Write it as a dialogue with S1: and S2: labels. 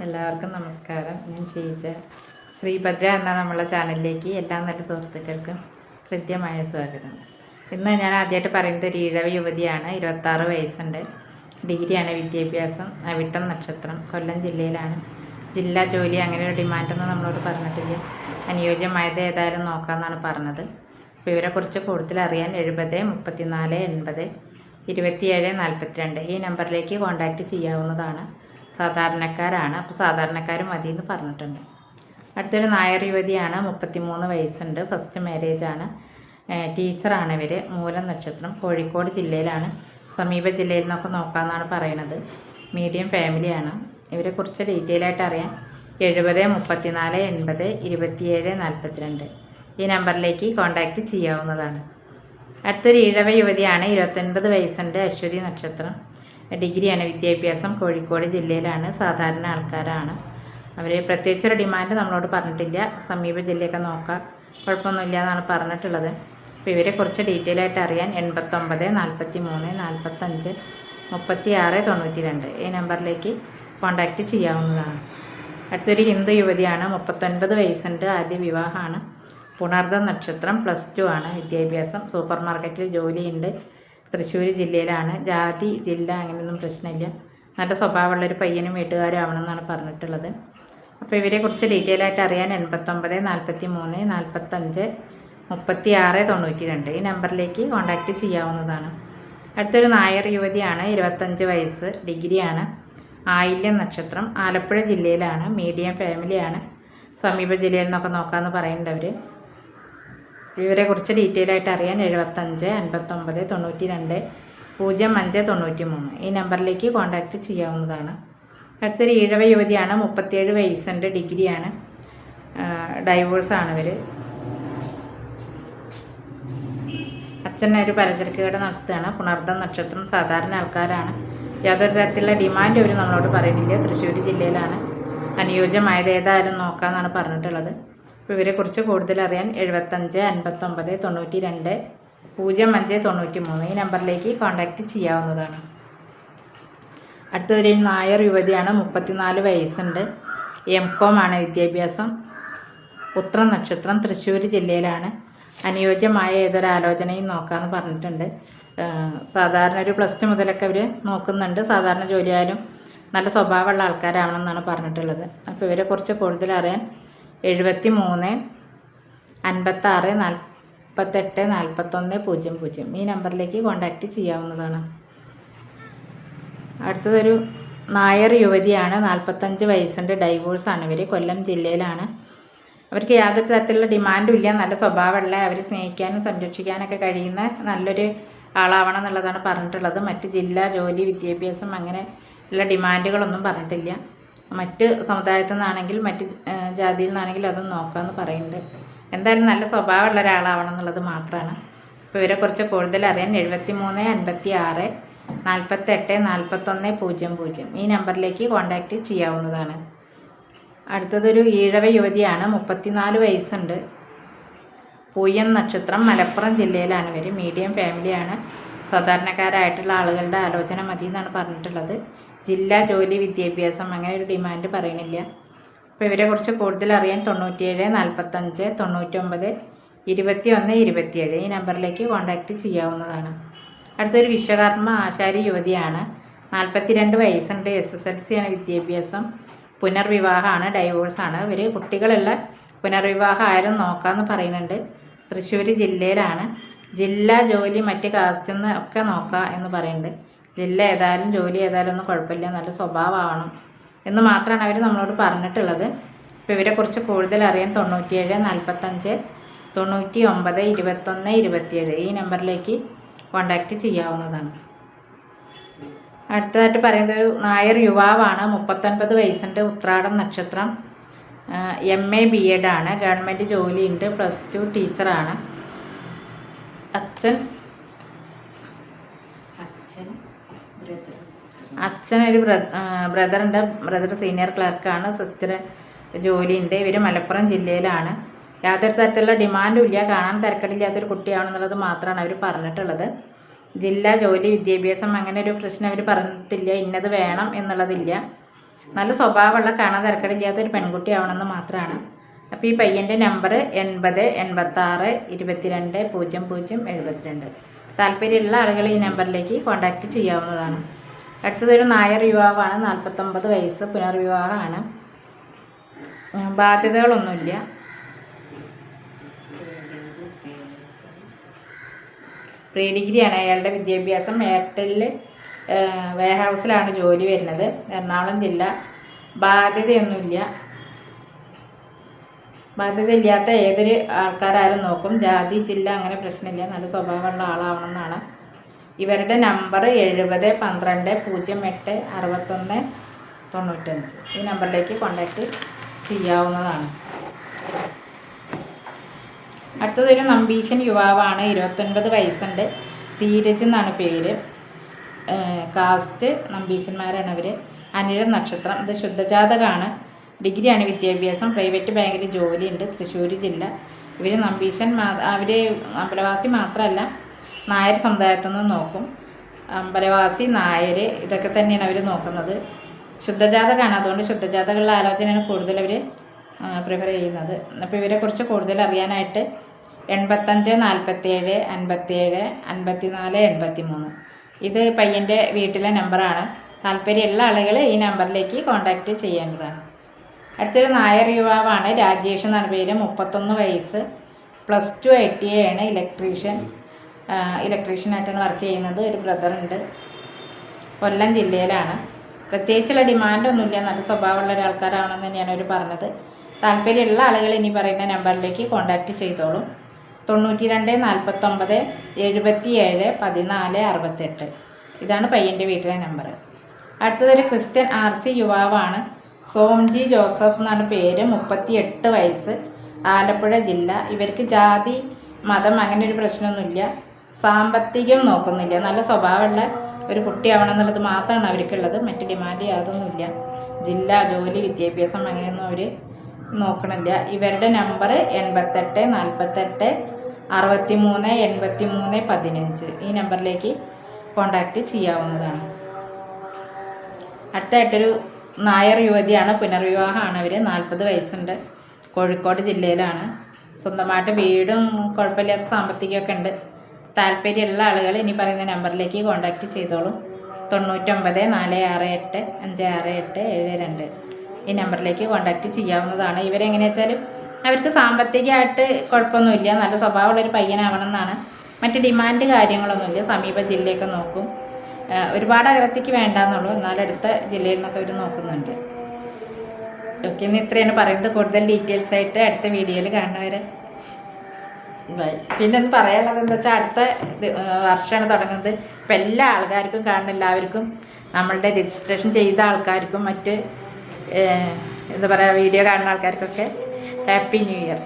S1: എല്ലാവർക്കും നമസ്കാരം. ഞാൻ ഷീജ. ശ്രീഭദ്ര എന്ന നമ്മളെ ചാനലിലേക്ക് എല്ലാ നല്ല സുഹൃത്തുക്കൾക്കും കൃത്യമായ സ്വാഗതം. ഇന്ന് ഞാൻ ആദ്യമായിട്ട് പറയുന്നത് ഒരു ഇഴവ യുവതിയാണ്. ഇരുപത്താറ് വയസ്സുണ്ട്. ഡിഗ്രിയാണ് വിദ്യാഭ്യാസം. അവിട്ടം നക്ഷത്രം. കൊല്ലം ജില്ലയിലാണ്. ജില്ലാ ജോലി അങ്ങനെ ഒരു ഡിമാൻഡൊന്നും നമ്മളോട് പറഞ്ഞിട്ടില്ല. അനുയോജ്യമായത് ഏതായാലും നോക്കാമെന്നാണ് പറഞ്ഞത്. അപ്പോൾ ഇവരെക്കുറിച്ച് കൂടുതൽ അറിയാൻ എഴുപത് മുപ്പത്തിനാല് എൺപത് ഇരുപത്തിയേഴ് നാൽപ്പത്തിരണ്ട് ഈ നമ്പറിലേക്ക് കോൺടാക്റ്റ് ചെയ്യാവുന്നതാണ്. സാധാരണക്കാരാണ്. അപ്പോൾ സാധാരണക്കാർ മതി എന്ന് പറഞ്ഞിട്ടുണ്ട്. അടുത്തൊരു നായർ യുവതിയാണ് മുപ്പത്തിമൂന്ന് വയസ്സുണ്ട്. ഫസ്റ്റ് മാരേജ് ആണ്. ടീച്ചറാണ് ഇവർ മൂലം നക്ഷത്രം കോഴിക്കോട് ജില്ലയിലാണ്. സമീപ ജില്ലയിൽ നിന്നൊക്കെ നോക്കാമെന്നാണ് പറയണത്. മീഡിയം ഫാമിലിയാണ് ഇവരെക്കുറിച്ച് ഡീറ്റെയിൽ ആയിട്ട് അറിയാൻ എഴുപത് മുപ്പത്തിനാല് എൺപത് ഇരുപത്തിയേഴ് നാൽപ്പത്തിരണ്ട് ഈ നമ്പറിലേക്ക് കോൺടാക്റ്റ് ചെയ്യാവുന്നതാണ്. അടുത്തൊരു ഈഴവ യുവതിയാണ്. ഇരുപത്തൊൻപത് വയസ്സുണ്ട്. അശ്വതി നക്ഷത്രം. ഡിഗ്രിയാണ് വിദ്യാഭ്യാസം കോഴിക്കോട് ജില്ലയിലാണ് സാധാരണ ആൾക്കാരാണ്. അവർ പ്രത്യേകിച്ചൊരു ഡിമാൻഡ് നമ്മളോട് പറഞ്ഞിട്ടില്ല. സമീപ ജില്ലയൊക്കെ നോക്കാം. കുഴപ്പമൊന്നുമില്ല എന്നാണ് പറഞ്ഞിട്ടുള്ളത്. അപ്പോൾ ഇവരെക്കുറിച്ച് ഡീറ്റെയിൽ ആയിട്ട് അറിയാൻ എൺപത്തൊമ്പത് നാൽപ്പത്തി മൂന്ന് നാൽപ്പത്തഞ്ച് മുപ്പത്തി ആറ് തൊണ്ണൂറ്റി രണ്ട് ഈ നമ്പറിലേക്ക് കോൺടാക്റ്റ് ചെയ്യാവുന്നതാണ്. അടുത്തൊരു ഹിന്ദു യുവതിയാണ് മുപ്പത്തൊൻപത് വയസ്സുണ്ട്. ആദ്യ വിവാഹമാണ്. പുണർദ നക്ഷത്രം പ്ലസ് ടു ആണ്. വിദ്യാഭ്യാസം സൂപ്പർ മാർക്കറ്റിൽ ജോലിയുണ്ട്. തൃശ്ശൂർ ജില്ലയിലാണ്. ജാതി ജില്ല അങ്ങനെയൊന്നും പ്രശ്നമില്ല. നല്ല സ്വഭാവമുള്ളൊരു പയ്യനും വീട്ടുകാരും ആവണമെന്നാണ് പറഞ്ഞിട്ടുള്ളത്. അപ്പോൾ ഇവരെക്കുറിച്ച് ഡീറ്റെയിൽ ആയിട്ട് അറിയാൻ എൺപത്തൊമ്പത് നാൽപ്പത്തി മൂന്ന് നാൽപ്പത്തഞ്ച് മുപ്പത്തി ആറ് തൊണ്ണൂറ്റി രണ്ട് ഈ നമ്പറിലേക്ക് കോൺടാക്റ്റ് ചെയ്യാവുന്നതാണ്. അടുത്തൊരു നായർ യുവതിയാണ് ഇരുപത്തഞ്ച് വയസ്സ് ഡിഗ്രിയാണ്. ആയില്യം നക്ഷത്രം ആലപ്പുഴ ജില്ലയിലാണ് മീഡിയം ഫാമിലിയാണ്. സമീപ ജില്ലയിൽ നിന്നൊക്കെ നോക്കാമെന്ന് പറയുന്നുണ്ട് അവർ ഇവരെ കുറിച്ച് ഡീറ്റെയിൽ ആയിട്ട് അറിയാൻ എഴുപത്തഞ്ച് അൻപത്തൊമ്പത് തൊണ്ണൂറ്റി രണ്ട് പൂജ്യം അഞ്ച് തൊണ്ണൂറ്റി മൂന്ന് ഈ നമ്പറിലേക്ക് കോൺടാക്റ്റ് ചെയ്യാവുന്നതാണ്. അടുത്തൊരു ഈഴവ യുവതിയാണ് മുപ്പത്തിയേഴ് വയസ്സുണ്ട് ഡിഗ്രിയാണ്. ഡൈവോഴ്സാണ് ഇവർ അച്ഛൻ ഒരു പലചരക്ക് കട നടത്തുകയാണ്. പുണർദം നക്ഷത്രം സാധാരണ ആൾക്കാരാണ്. യാതൊരു തരത്തിലുള്ള ഡിമാൻഡ് അവർ നമ്മളോട് പറയുന്നില്ല. തൃശ്ശൂർ ജില്ലയിലാണ്. അനുയോജ്യമായത് ഏതായാലും നോക്കാമെന്നാണ് പറഞ്ഞിട്ടുള്ളത്. അപ്പോൾ ഇവരെക്കുറിച്ച് കൂടുതൽ അറിയാൻ എഴുപത്തഞ്ച് അൻപത്തൊമ്പത് തൊണ്ണൂറ്റി രണ്ട് പൂജ്യം അഞ്ച് തൊണ്ണൂറ്റി മൂന്ന് ഈ നമ്പറിലേക്ക് കോൺടാക്റ്റ് ചെയ്യാവുന്നതാണ്. അടുത്തൊരു നായർ യുവതിയാണ് മുപ്പത്തിനാല് വയസ്സുണ്ട്. എം കോം ആണ് വിദ്യാഭ്യാസം. ഉത്ര നക്ഷത്രം തൃശ്ശൂർ ജില്ലയിലാണ്. അനുയോജ്യമായ ഏതൊരു ആലോചനയും നോക്കാമെന്ന് പറഞ്ഞിട്ടുണ്ട്. സാധാരണ ഒരു പ്ലസ് ടു മുതലൊക്കെ അവർ നോക്കുന്നുണ്ട്. സാധാരണ ജോലിയായാലും നല്ല സ്വഭാവമുള്ള ആൾക്കാരാവണമെന്നാണ് പറഞ്ഞിട്ടുള്ളത്. അപ്പോൾ ഇവരെക്കുറിച്ച് കൂടുതൽ അറിയാൻ എഴുപത്തി മൂന്ന് അൻപത്താറ് നാൽപ്പത്തെട്ട് നാൽപ്പത്തൊന്ന് പൂജ്യം പൂജ്യം. ഈ നമ്പറിലേക്ക് കോൺടാക്റ്റ് ചെയ്യാവുന്നതാണ്. അടുത്തതൊരു നായർ യുവതിയാണ്. നാൽപ്പത്തഞ്ച് വയസ്സുണ്ട് ഡൈവോഴ്സാണ് ഇവർ കൊല്ലം ജില്ലയിലാണ്. അവർക്ക് യാതൊരു തരത്തിലുള്ള ഡിമാൻഡും ഇല്ല. നല്ല സ്വഭാവമുള്ള അവർ സ്നേഹിക്കാനും സംരക്ഷിക്കാനൊക്കെ കഴിയുന്ന നല്ലൊരു ആളാവണം എന്നുള്ളതാണ് പറഞ്ഞിട്ടുള്ളത്. മറ്റ് ജില്ല ജോലി വിദ്യാഭ്യാസം അങ്ങനെ ഉള്ള ഡിമാൻഡുകളൊന്നും പറഞ്ഞിട്ടില്ല. മറ്റ് സമുദായത്തിൽ നിന്നാണെങ്കിൽ മറ്റ് ജാതിയിൽ നിന്നാണെങ്കിൽ അതും നോക്കാമെന്ന് പറയുന്നുണ്ട്. എന്തായാലും നല്ല സ്വഭാവമുള്ള ഒരാളാവണം എന്നുള്ളത് മാത്രമാണ് അപ്പോൾ ഇവരെക്കുറിച്ച് കൂടുതൽ അറിയാൻ എഴുപത്തി മൂന്ന് അൻപത്തി ആറ് നാൽപ്പത്തെട്ട് നാൽപ്പത്തൊന്ന് പൂജ്യം പൂജ്യം. ഈ നമ്പറിലേക്ക് കോൺടാക്റ്റ് ചെയ്യാവുന്നതാണ്. അടുത്തതൊരു ഈഴവ യുവതിയാണ് മുപ്പത്തിനാല് വയസ്സുണ്ട്. പൂയം നക്ഷത്രം മലപ്പുറം ജില്ലയിലാണ് ഇവർ മീഡിയം ഫാമിലിയാണ്. സാധാരണക്കാരായിട്ടുള്ള ആളുകളുടെ ആലോചന മതി എന്നാണ് പറഞ്ഞിട്ടുള്ളത്. ജില്ല ജോലി വിദ്യാഭ്യാസം അങ്ങനെ ഒരു ഡിമാൻഡ് പറയണില്ല. അപ്പോൾ ഇവരെക്കുറിച്ച് കൂടുതൽ അറിയാൻ തൊണ്ണൂറ്റിയേഴ് നാൽപ്പത്തഞ്ച് തൊണ്ണൂറ്റൊമ്പത് ഇരുപത്തി ഒന്ന് ഇരുപത്തിയേഴ് ഈ നമ്പറിലേക്ക് കോൺടാക്റ്റ് ചെയ്യാവുന്നതാണ്. അടുത്തൊരു വിശ്വകർമ്മ ആശാരി യുവതിയാണ്. നാൽപ്പത്തിരണ്ട് വയസ്സുണ്ട്. എസ് എസ് എൽ സി ആണ് വിദ്യാഭ്യാസം. പുനർവിവാഹമാണ് ഡൈവോഴ്സാണ് ഇവർ കുട്ടികളുള്ള പുനർവിവാഹം ആരും നോക്കാമെന്ന് പറയുന്നുണ്ട്. തൃശ്ശൂർ ജില്ലയിലാണ്. ജില്ലാ ജോലി മറ്റ് കാസ്റ്റിൽ നിന്ന് ഒക്കെ നോക്കുക എന്ന് പറയുന്നുണ്ട്. ജില്ല ഏതായാലും ജോലി ഏതായാലും ഒന്നും കുഴപ്പമില്ല. നല്ല സ്വഭാവമാണ് എന്ന് മാത്രമാണ് അവർ നമ്മളോട് പറഞ്ഞിട്ടുള്ളത്. അപ്പോൾ ഇവരെക്കുറിച്ച് കൂടുതൽ അറിയാൻ തൊണ്ണൂറ്റിയേഴ് നാൽപ്പത്തഞ്ച് തൊണ്ണൂറ്റി ഒമ്പത് ഇരുപത്തൊന്ന് ഇരുപത്തിയേഴ് ഈ നമ്പറിലേക്ക് കോണ്ടാക്റ്റ് ചെയ്യാവുന്നതാണ്. അടുത്തതായിട്ട് പറയുന്നത് ഒരു നായർ യുവാവാണ്. മുപ്പത്തൊൻപത് വയസ്സുണ്ട്. ഉത്രാടം നക്ഷത്രം. എം എ ബി എഡ് ആണ്. ഗവൺമെന്റ് ജോലിയുണ്ട്. പ്ലസ് ടു ടീച്ചറാണ്. അച്ഛൻ അച്ഛനൊരു ബ്രദറുണ്ട്. ബ്രദർ സീനിയർ ക്ലർക്കാണ് സിസ്റ്റർ ജോലിയുണ്ട്. ഇവർ മലപ്പുറം ജില്ലയിലാണ്. യാതൊരു തരത്തിലുള്ള ഡിമാൻഡും ഇല്ല. കാണാൻ തിരക്കടില്ലാത്തൊരു കുട്ടിയാണെന്നുള്ളത് മാത്രമാണ് അവർ പറഞ്ഞിട്ടുള്ളത്. ജില്ല ജോലി വിദ്യാഭ്യാസം അങ്ങനെ ഒരു പ്രശ്നം അവർ പറഞ്ഞിട്ടില്ല. ഇന്നത് വേണം എന്നുള്ളതില്ല. നല്ല സ്വഭാവമുള്ള കാണാൻ തിരക്കടില്ലാത്തൊരു പെൺകുട്ടിയാവണമെന്ന് മാത്രമാണ്. അപ്പോൾ ഈ പയ്യന്റെ നമ്പർ എൺപത് എൺപത്താറ് ഇരുപത്തിരണ്ട് പൂജ്യം പൂജ്യം എഴുപത്തിരണ്ട്. താല്പര്യമുള്ള ആളുകൾ ഈ നമ്പറിലേക്ക് കോൺടാക്റ്റ് ചെയ്യാവുന്നതാണ്. അടുത്തതൊരു നായർ യുവാവാണ് നാൽപ്പത്തൊമ്പത് വയസ്സ് പുനർവിവാഹമാണ്. ബാധ്യതകളൊന്നുമില്ല. പ്രീ ഡിഗ്രിയാണ് അയാളുടെ വിദ്യാഭ്യാസം. എയർടെല്ലിൽ വെയർ ഹൗസിലാണ് ജോലി വരുന്നത്. എറണാകുളം ജില്ല. ബാധ്യതയൊന്നുമില്ല. ബാധ്യത ഇല്ലാത്ത ഏതൊരു ആൾക്കാരായാലും നോക്കും. ജാതി ജില്ല അങ്ങനെ പ്രശ്നമില്ല. നല്ല സ്വഭാവമുള്ള ആളാവണം എന്നാണ് ഇവരുടെ നമ്പർ എഴുപത് പന്ത്രണ്ട് പൂജ്യം എട്ട് അറുപത്തൊന്ന് തൊണ്ണൂറ്റഞ്ച്. ഈ നമ്പറിലേക്ക് കോണ്ടാക്ട് ചെയ്യാവുന്നതാണ്. അടുത്തതൊരു നമ്പീശൻ യുവാവാണ്. ഇരുപത്തൊൻപത് വയസ്സുണ്ട്. ധീരജ് എന്നാണ് പേര്. കാസ്റ്റ് നമ്പീശന്മാരാണ് അവർ അനിഴ നക്ഷത്രം. ഇത് ശുദ്ധജാതകമാണ് ഡിഗ്രിയാണ് വിദ്യാഭ്യാസം. പ്രൈവറ്റ് ബാങ്കിൽ ജോലിയുണ്ട്. തൃശ്ശൂർ ജില്ല. ഇവർ നമ്പീശൻ അവർ അമ്പലവാസി മാത്രമല്ല നായർ സമുദായത്തിൽ നിന്ന് നോക്കും. അമ്പലവാസി നായർ ഇതൊക്കെ തന്നെയാണ് അവർ നോക്കുന്നത്. ശുദ്ധജാതകമാണ് അതുകൊണ്ട് ശുദ്ധജാതകളുടെ ആലോചനയാണ് കൂടുതൽ അവർ പ്രിഫർ ചെയ്യുന്നത്. അപ്പോൾ ഇവരെക്കുറിച്ച് കൂടുതൽ അറിയാനായിട്ട് എൺപത്തഞ്ച് നാൽപ്പത്തേഴ് അൻപത്തേഴ് അൻപത്തിനാല് എൺപത്തി മൂന്ന് ഇത് പയ്യന്റെ വീട്ടിലെ നമ്പറാണ്. താല്പര്യമുള്ള ആളുകൾ ഈ നമ്പറിലേക്ക് കോൺടാക്റ്റ് ചെയ്യേണ്ടതാണ്. അടുത്തൊരു നായർ യുവാവാണ് രാജേഷ് എന്നാണ് പേര്. മുപ്പത്തൊന്ന് വയസ്സ്. പ്ലസ് ടു ഐ ടി ആണ് ഇലക്ട്രീഷ്യൻ. ഇലക്ട്രീഷ്യനായിട്ടാണ് വർക്ക് ചെയ്യുന്നത്. ഒരു ബ്രദറുണ്ട് കൊല്ലം ജില്ലയിലാണ്. പ്രത്യേകിച്ചുള്ള ഡിമാൻഡൊന്നുമില്ല നല്ല സ്വഭാവമുള്ള ഒരാൾക്കാരാണെന്ന് തന്നെയാണ് അവർ പറഞ്ഞത്. താല്പര്യമുള്ള ആളുകൾ ഇനി പറയുന്ന നമ്പറിലേക്ക് കോൺടാക്റ്റ് ചെയ്തോളും. തൊണ്ണൂറ്റി രണ്ട് നാൽപ്പത്തൊമ്പത് എഴുപത്തി ഏഴ് പതിനാല് അറുപത്തെട്ട്. ഇതാണ് പയ്യന്റെ വീട്ടിലെ നമ്പർ അടുത്തതൊരു ക്രിസ്ത്യൻ ആർ സി യുവാവാണ്. സോംജി ജോസഫ് എന്നാണ് പേര് മുപ്പത്തി എട്ട് വയസ്സ് ആലപ്പുഴ ജില്ല. ഇവർക്ക് ജാതി മതം അങ്ങനെ ഒരു പ്രശ്നമൊന്നുമില്ല. സാമ്പത്തികം നോക്കുന്നില്ല. നല്ല സ്വഭാവമുള്ള ഒരു കുട്ടിയാവണം എന്നുള്ളത് മാത്രമാണ് അവർക്കുള്ളത്. മറ്റ് ഡിമാൻഡ് യാതൊന്നുമില്ല. ജില്ല ജോലി വിദ്യാഭ്യാസം അങ്ങനെയൊന്നും അവർ നോക്കണില്ല. ഇവരുടെ നമ്പർ എൺപത്തെട്ട് നാൽപ്പത്തെട്ട് അറുപത്തി മൂന്ന് എൺപത്തി മൂന്ന് പതിനഞ്ച്. ഈ നമ്പറിലേക്ക് കോണ്ടാക്റ്റ് ചെയ്യാവുന്നതാണ്. അടുത്തായിട്ടൊരു നായർ യുവതിയാണ്. പുനർവിവാഹമാണ് അവർ നാൽപ്പത് വയസ്സുണ്ട്. കോഴിക്കോട് ജില്ലയിലാണ്. സ്വന്തമായിട്ട് വീടും കുഴപ്പമില്ലാത്ത സാമ്പത്തികമൊക്കെ ഉണ്ട്. താല്പര്യമുള്ള ആളുകൾ ഇനി പറയുന്ന നമ്പറിലേക്ക് കോൺടാക്റ്റ് ചെയ്തോളും. തൊണ്ണൂറ്റൊമ്പത് നാല് ആറ് എട്ട് അഞ്ച് ആറ് എട്ട് ഏഴ് രണ്ട്. ഈ നമ്പറിലേക്ക് കോൺടാക്റ്റ് ചെയ്യാവുന്നതാണ്. ഇവരെങ്ങനെ വെച്ചാൽ അവർക്ക് സാമ്പത്തികമായിട്ട് കുഴപ്പമൊന്നുമില്ല. നല്ല സ്വഭാവമുള്ളൊരു പയ്യനാവണം എന്നാണ് മറ്റ് ഡിമാൻഡ് കാര്യങ്ങളൊന്നുമില്ല. സമീപ ജില്ലയൊക്കെ നോക്കും. ഒരുപാട് അകലത്തേക്ക് വേണ്ടാന്നുള്ളൂ. എന്നാൽ അടുത്ത ജില്ലയിൽ നിന്നൊക്കെ അവർ നോക്കുന്നുണ്ട്. ഓക്കെ ഇന്ന് ഇത്രയാണ് പറയുന്നത്. കൂടുതൽ ഡീറ്റെയിൽസ് ആയിട്ട് അടുത്ത വീഡിയോയിൽ കാണുന്നവരെ. ബൈ പിന്നെ ഒന്ന് പറയാനുള്ളത് എന്താ വെച്ചാൽ അടുത്ത വർഷമാണ് തുടങ്ങുന്നത്. ഇപ്പം എല്ലാ ആൾക്കാർക്കും കാണുന്ന എല്ലാവർക്കും നമ്മളുടെ രജിസ്ട്രേഷൻ ചെയ്ത ആൾക്കാർക്കും മറ്റ് എന്താ പറയുക വീഡിയോ കാണുന്ന ആൾക്കാർക്കൊക്കെ ഹാപ്പി ന്യൂ ഇയർ